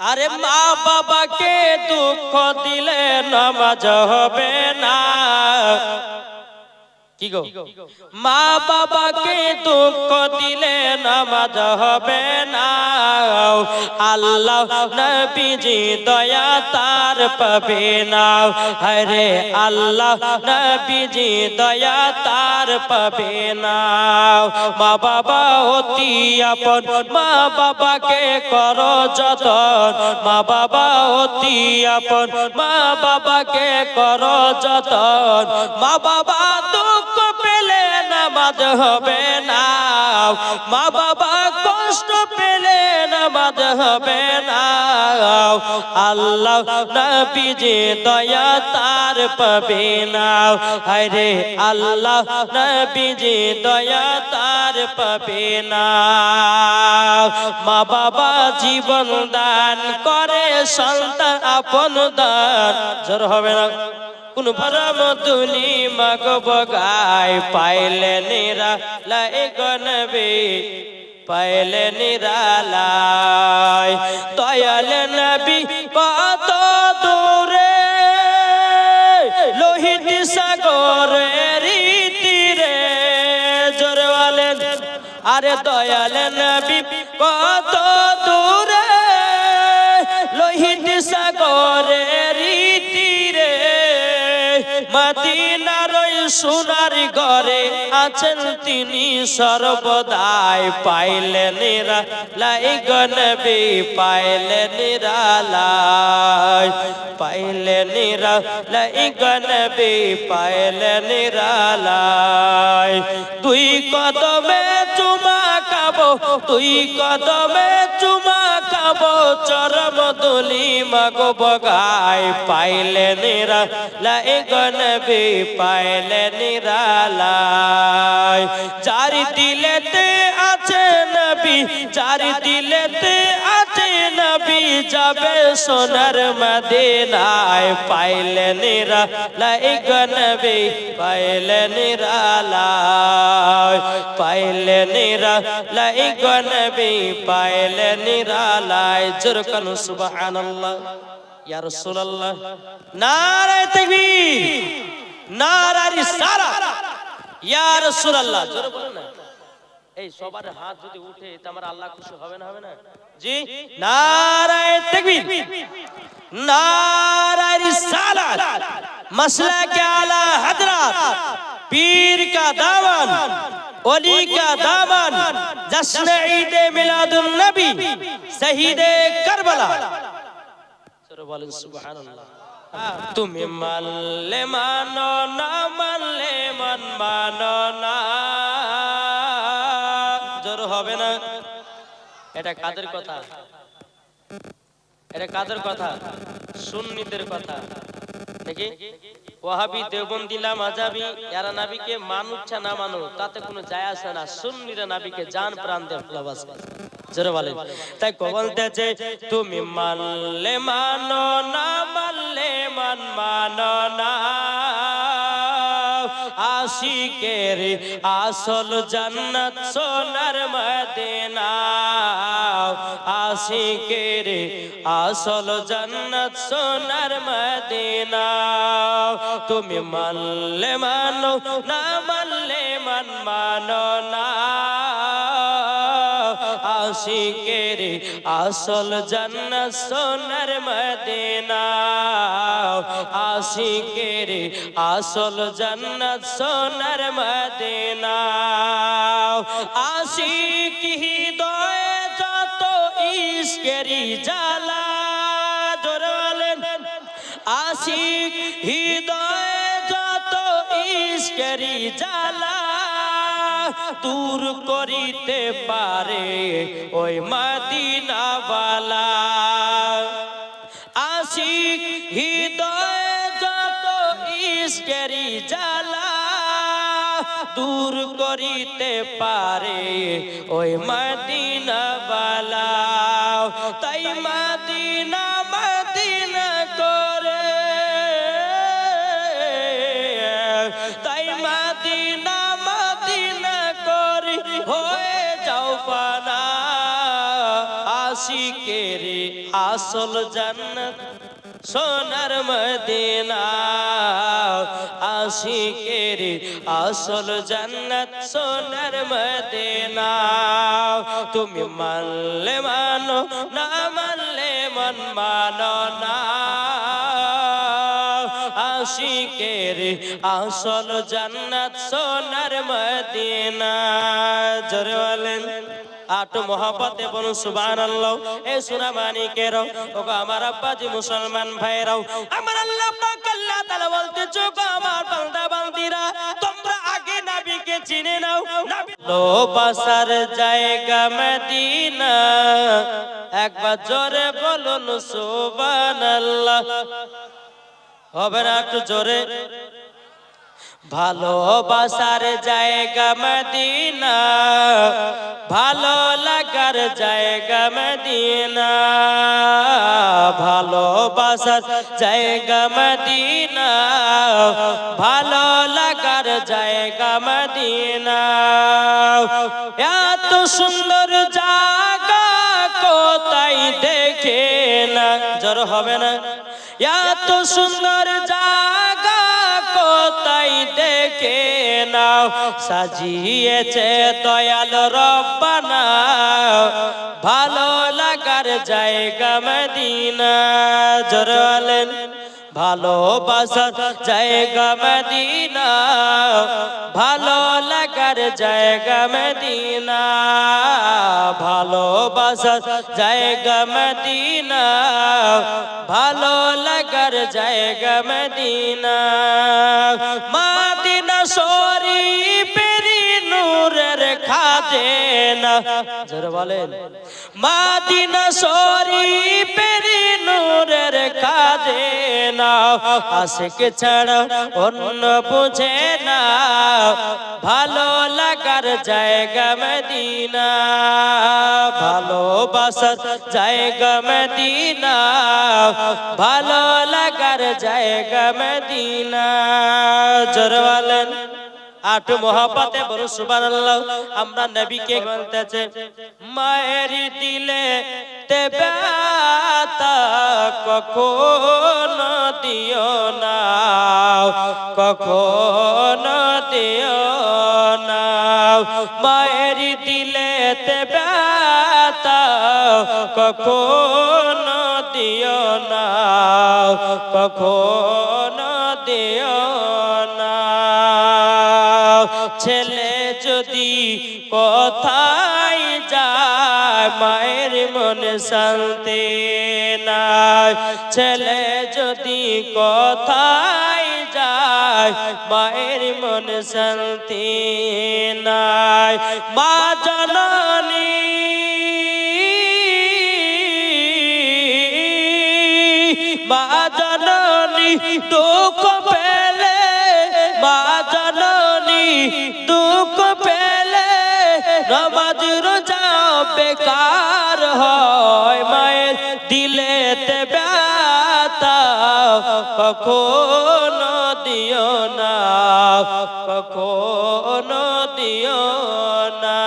আরে মা বাবাকে দুঃখ দিলে নামাজ হবে না। কি গো? মা বাবাকে দুঃখ দিলে নামাজ হবে না। আল্লাহ নবীজি দয়া তার পাবে না। হরে আল্লাহ নবীজি দয়া তার পাবে না। মা বাবা অতি আপন মা বাবাকে করো যতন। মা বাবা অতি আপন মা বাবাকে করো যতন। মা বাবা নামাজ হবে না। মা বাবা কষ্ট পেলে নামাজ হবে না। আল্লাহ নবীজি দয়া তার পাবে না। হরে আল্লাহ নবীজি দয়া তার পাবে না। মা বাবা জীবন দান করে, সন্তান আপন দান। জোর হবে না। কোন ভরম তুলি মগ বগাই পাইলে নিরা লাই গনবে পাইলে নিরালাই দয়াল নবী কত দূরে, লোহিত সাগরের তীরে। জোরওয়ালে আরে দয়াল নবী কত দূরে, লোহিত সাগরের সোনার ঘরে আছেন তিনি সর্বদাই। পাইলে নিরা লাই গনবি পাইলে নিরালাই পাইলে নিরা লাই গনবি পাইলে নিরালাই দুই কদমে চুমা খাব, দুই কদমে চরম দুলি মাগো বগাই পাইলে নিরা লাই গনবি পাইলে নিরালাই চারি দিলেতে আছে নবী চারি দিলেতে আছে নবী, যাবে সোনার মদিনায়। পাইলে নিরা লাই গনবি পাইলে নিরালাই পাইলে নিরা লাই গনবি পাইলে নিরালাই জোরকান সুবহানাল্লাহ। ইয়া রাসূলুল্লাহ। নারায়ে তাকবীর, নারায়ে রিসালাত। ইয়া রাসূলুল্লাহ, জোরে বলেন না। এই সবার হাত যদি উঠে তা আমার আল্লাহ খুশি হবে না হবে না? জি? নারায় তাকবীর। নারায় রিসালাত। মাসলা কে আলা হযরত পীর কা দাওয়ান। ওলি কা দাওয়ান। জশ্ন ঈদ মিলাদুন নবী। কারবালা। বলেন সুবহানাল্লাহ। তুমি মানলে মানো না মানলে মন মানো না। এটা কাদের কথা? এটা কাদের কথা? সুন্নিদের কথা। দেখি। ওয়াহাবি দেওবন্দিলা মাজাবি, এরা নাবিকে মানুচ্ছে না মানু, তাতে কোনো যায় আসে না। সুন্নিরা নাবিকে জান প্রাণ দিয়ে ভালোবাসে জোরে তাই কো বলতেছে তুমি মানলে মানো না, মানলে মান মানো না। আশিকের আসল জান্নাত সোনার মদিনা আশিকের আসল জান্নাত সোনার মদিনা। তুমি মানলে মানো না মানলে মান মানো না। আশিকের আসল জান্নাত সোনার মদিনা। আশিকের আসল জান্নাত সোনার মদিনা। আশিক হৃদয় ইশকেরি জ্বালা দূর করিতে পারে ওই মদিনাওয়ালা। আশিক হৃদয় যত ইশকেরি জ্বালা দূর করিতে পারে ওই মদিনাওয়ালা। তাই মদিনা আশিকের আসল জান্নাত সোনার মদিনা। আশিকের আসল জান্নাত সোনার মদিনা। তুমি মানলে মানো না, মানলে মন মানো না। আশিকের আসল জান্নাত সোনার মদিনা। জোরে বলেন। আট মহাপতে বলুন সুবান আল্লাহ এ সুনা মানিকের ও আমার আব্বাজি মুসলমান ভাইরাও। আমার আল্লাহ পাক আল্লাহ তাআলা বলতে চোখ আমার বান্দা বান্দিরা তোমরা আগে নবীকে চিনে নাও। নবী লো বাসার জায়গা মদিনা। একবার জোরে বলুন সুবহানাল্লাহ। হবে না একটু জোরে? ভালোবাসার জায়গা মদিনা, ভালো লাগার জায়গা মদিনা, ভালোবাসার জায়গা মদিনা, ভালো লাগার জায়গা মদিনা। এত সুন্দর জায়গা কোথায় দেখে না? জ্বর হবে না। এত সুন্দর দেখে নাও, সাজিয়েছে দয়াল রব্বানা ভালো লাগার জায়গা মদিনা জরালেন ভালোবাসার জায়গা মদিনা, ভালো লাগার জায়গা মদিনা ভালোবাসার জায়গা মদিনা, ভালো লাগার জায়গা মদিনা। মাদিনা নূরের খাদেনা জোরে বলেন। মাদিনা শরীফের নূরের খাদেনা আশিক ছাড়া অন্য বুঝে না। ভালো লাগার জায়গা মদিনা। ভালোবাসার জায়গা মদিনা। ভালো লাগার জায়গা মদিনা। জোরওয়ালেন আট মহাপাতে বড় সুবান আমরা নবীকে বলতেছে, মায়ের দিলে তেবাতা কখন দিও না, কখন দিও না। মায়ের দিলে তেবাতা কখন দিও না, কখন দিও ছেলে যদি কোথায় যায়, মায়ের মনে শান্তি নাই। ছেলে যদি কোথায় যায়, মায়ের মনে শান্তি নাই। মা জননী মা জননী, দুঃখ মা বেকার হয়, মায়ের দিলেতে ব্যথা। কখনো দিও না, কখনো দিও না।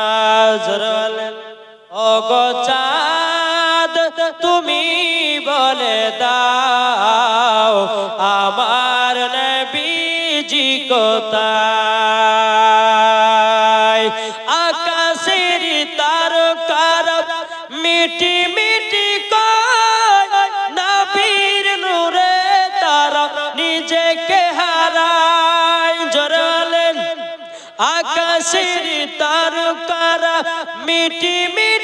অগচাঁদ তুমি বলে দাও, আমার নবীজি কোথায়?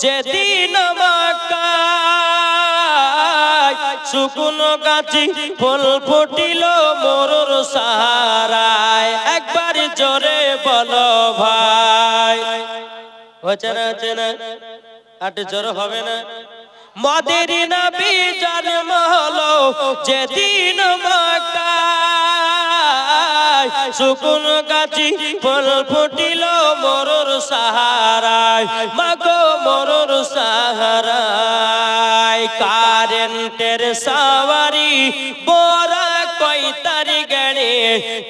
যেদিন শুকনো গাছি ফুল ফুটিল মোরর সাহারায়। একবার জোরে বলো ভাই। হচ্ছে না হচ্ছে না? আট জোর হবে না? মদের নবী জন্ম হলো যেদিন মক্কায় শুকুন গাছি ফুল ফুটিল মরুর সাহারায়। মাগো মরুর সাহারায়। কারেন্টের সাওয়ারি বড়া কই গড়ে।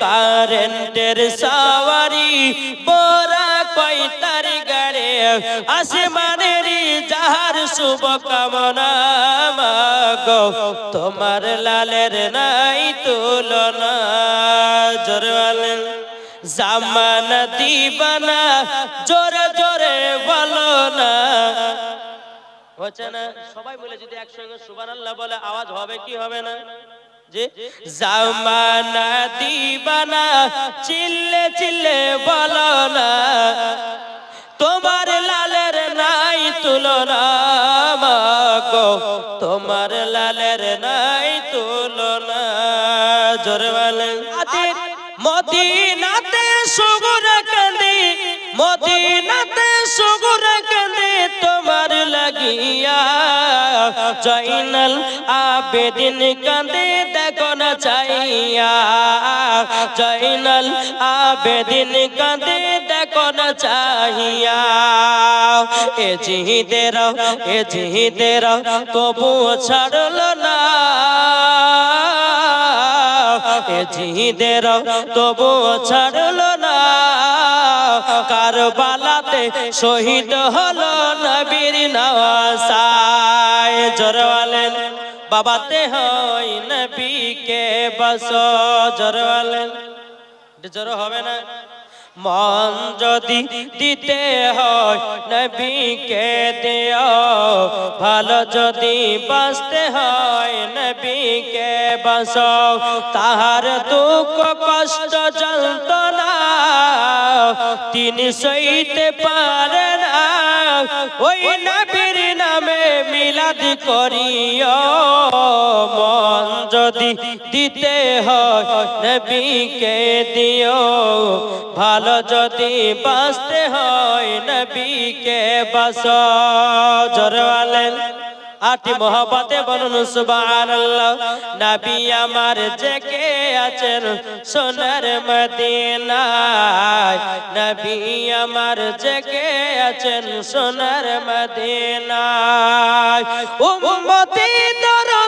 কারেন্টের সাওয়ারি বড়া কই তার গড়ে। আসমানের যাহার শুভ কামনা তোমার লালের নাই তুলনা। জোরওয়ালেন জামানা দিবানা, জোরে জোরে বলো না। হচ্ছে না, সবাই বলে যদি একসঙ্গে সুবান আল্লাহ বলে, আওয়াজ হবে কি হবে না? জামানা দিবানা, চিল্লে চিল্লে বলো না। তোমার লালের নাই তুলনা মাগো তোমার লালের নাই তুলনা, জোরে বলেন। মদিনাতে সুগুর কান্দি মদিনাতে সুগুর কান্দি তোমার লাগিয়া। জৈনাল আবেদিন কান্দে দেখো না চাইয়া। জৈনাল আবেদিন কান্দে দেখো না চাহিয়া এ জিহিদের এ জিহিদের তবু ছাড়ল না। এ জিহিদের, তবু ছাড়ল না। কারবালাতে শহীদ হলো নবীর নওয়াসায়। জরওয়ালেন, বাবাতে হই নবীকে বস। জরওয়ালেন জোর হবে না। মন যদি দিতে হয়, নবীকে দিও। ভালো যদি বাঁচতে হয়, নবীকে বাস তাহার দুঃখ, কষ্ট, যন্ত্রণা তিনি সইতে পারে না। ওই নবীর নামে মিলাদ করিও। মন যদি দিতে হয়, নবীকে দিও। যদি বাঁচতে হয় নবীকে বাস জরওয়ালেন আটি মোহব্বতে বলুন, সুবহানাল্লাহ। নবী আমার জেগে আছেন সোনার মদিনায়। নবী আমার জেগে আছেন সোনার মদিনায়। উম্মতি দরদে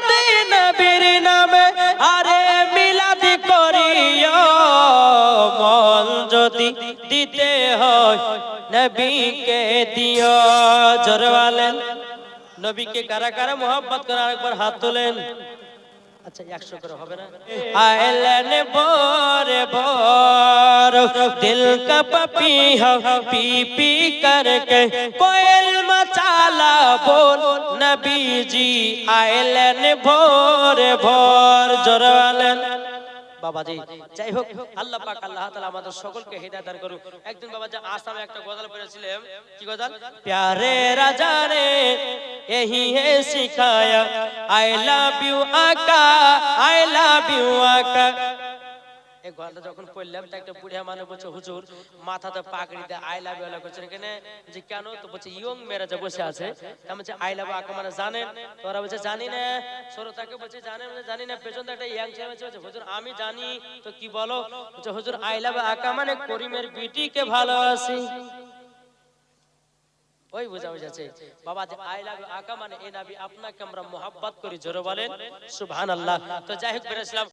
যদি দিতে হয়। নবীকে দিও, জরওয়ালেন। নবীকে কারা কারা মোহাম্মত করে আরেকবার হাত তোলেন। আচ্ছা একশো করে হবে না? দিল মচালা আইলেন ভোর। ভোর বাবাজি যাই হোক আল্লাহ পাক আল্লাহ তাআলা আমাদের সকলকে হিদায়াত দান করুক একদিন বাবা যে আসামে একটা গজল পড়েছিলাম কি গজল প্যারে রাজা রে यही है सिखाया आई लव यू आका आई लव यू आका এই যখন পড়লাম একটা বুড়িয়া মানুষ বলছে, হুজুর, মাথাতে পাগড়ি দিয়ে আই লাভ করছেন যে কেন? তো বলছে, ইয়ং বসে আছে আই লাভ মানে জানেন বলছে, জানি না। বলছে, জানি না পেছন একটা ইয়াং ছেলে বলছে হুজুর, আমি জানি। তো কি বলো? বলছে, হুজুর, আই লাভ আকা মানে করিমের বিটিকে ভালোবাসি। ওই বোঝা বুঝাচ্ছে। বাবা, যে আই লাভ আকা মানে এ নাবি, আপনাকে আমরা মোহাব্বত করি, জোরে বলেন। সুবহানাল্লাহ। তো যাই হোক